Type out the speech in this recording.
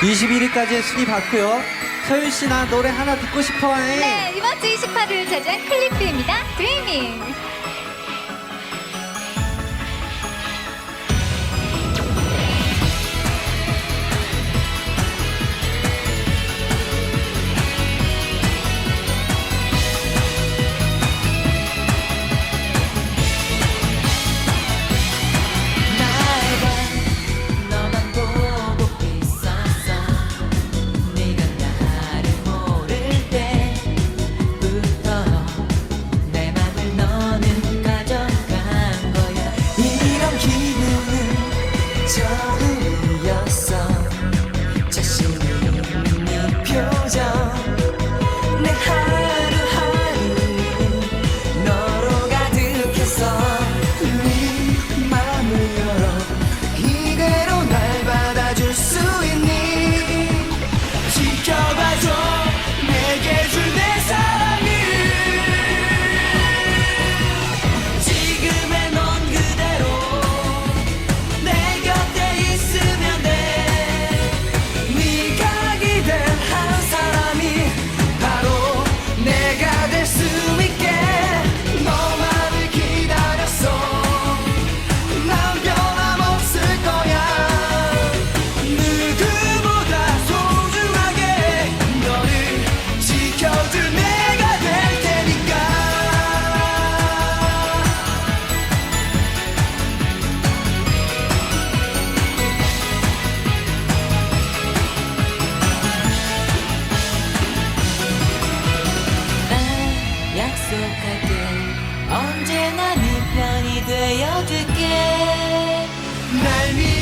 21위까지의 순위 봤고요. 서윤 씨나 노래 하나 듣고 싶어 해. 네, 이번 주 28일 차지한 클리프입니다 드리밍. 약속할게. 언제나 네 편이 되어줄게. 날 위해